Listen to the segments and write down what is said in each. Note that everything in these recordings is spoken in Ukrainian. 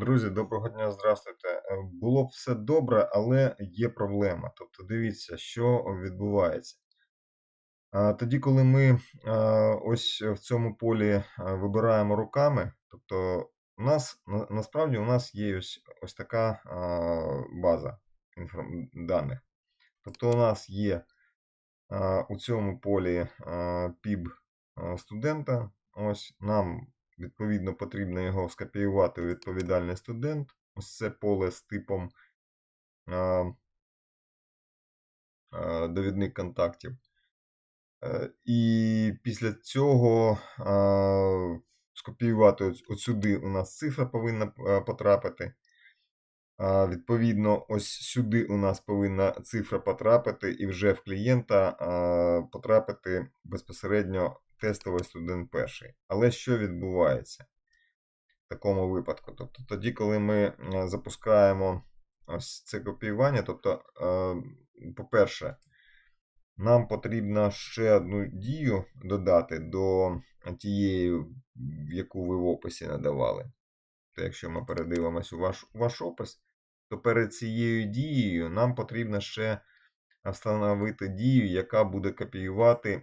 Друзі, доброго дня, здравствуйте. Е, Було б все добре, але є проблема. Тобто, дивіться, що відбувається. Тоді, коли ми ось в цьому полі вибираємо руками, тобто у нас насправді у нас є ось, ось така база даних. Тобто у нас є у цьому полі піб а, студента. Ось нам відповідно потрібно його скопіювати у відповідальний студент. Ось це поле з типом а, а, довідник контактів. Е, І після цього а, скопіювати от, от сюди у нас цифра повинна е, потрапити. А, Відповідно, ось сюди у нас повинна цифра потрапити, і вже в клієнта а, потрапити безпосередньо тестовий студент перший. Але що відбувається в такому випадку? Тобто тоді, коли ми е, запускаємо ось це копіювання, тобто, е, по-перше, нам потрібно ще одну дію додати до тієї, яку ви в описі надавали. То якщо ми передивимось у ваш, ваш опис, то перед цією дією нам потрібно ще встановити дію, яка буде копіювати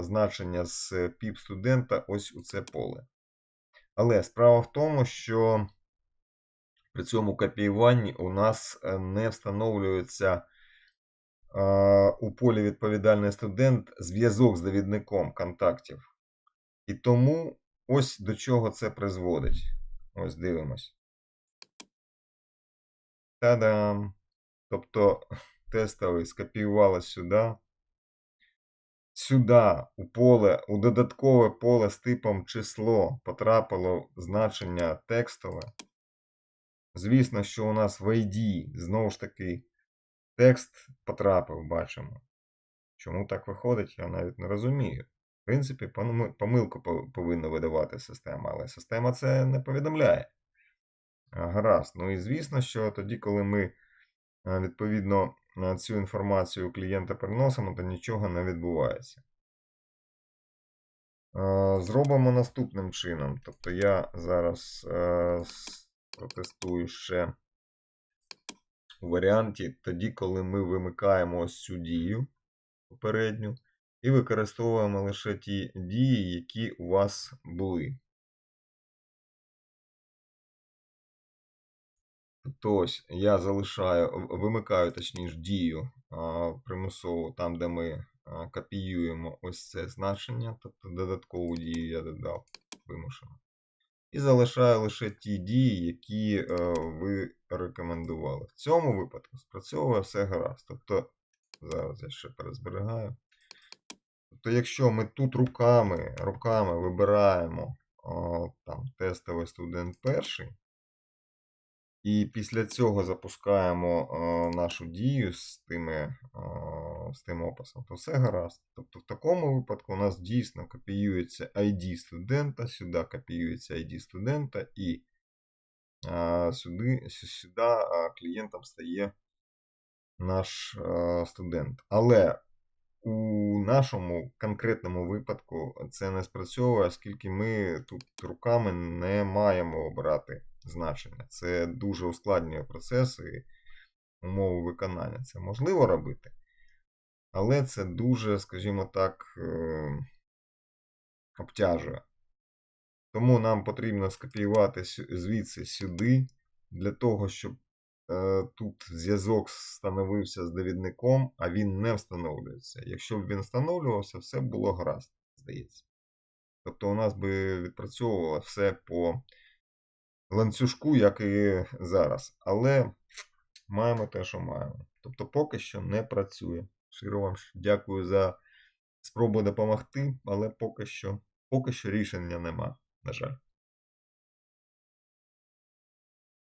значення з pip студента ось у це поле. Але справа в тому, що при цьому копіюванні у нас е, не встановлюється у полі відповідальний студент зв'язок з довідником контактів. І тому ось до чого це призводить. Ось дивимось. Та-дам! Тобто тестовий скопіювали сюди. Сюди, у поле, у додаткове поле з типом число потрапило значення текстове. Звісно, що у нас в ID знову ж таки текст потрапив, бачимо. Чому так виходить, я навіть не розумію. В принципі, помилку повинна видавати система, але система це не повідомляє. Гаразд. Ну і звісно, що тоді, коли ми е, відповідно цю інформацію клієнта переносимо, то нічого не відбувається. Е, Зробимо наступним чином. Тобто я зараз е, протестую ще у варіанті тоді, коли ми вимикаємо ось цю дію попередню, і використовуємо лише ті дії, які у вас були. Тобто ось я залишаю, вимикаю точніше дію примусово там, де ми копіюємо ось це значення, тобто додаткову дію я додав вимушено. І залишаю лише ті дії, які е, ви рекомендували. В цьому випадку спрацьовує все гаразд. Тобто, зараз я ще перезберігаю. Тобто, якщо ми тут руками, руками вибираємо о, там, тестовий студент перший, і після цього запускаємо е, нашу дію з, тими, е, з тим описом, то все гаразд. Тобто в такому випадку у нас дійсно копіюється ID студента, сюди копіюється ID студента, і е, сюди, сюди клієнтом стає наш студент. Але у нашому конкретному випадку це не спрацьовує, оскільки ми тут руками не маємо обирати значення. Це дуже ускладнює процес і умови виконання. Це можливо робити, але це дуже, скажімо так, е, обтяжує. Тому нам потрібно скопіювати звідси сюди, для того, щоб е, тут зв'язок встановився з довідником, а він не встановлюється. Якщо б він встановлювався, все було гаразд, здається. Тобто у нас би відпрацьовувало все по ланцюжку, як і зараз. Але маємо те, що маємо. Тобто поки що не працює. Щиро вам дякую за спробу допомогти, але поки що, поки що рішення нема, на жаль.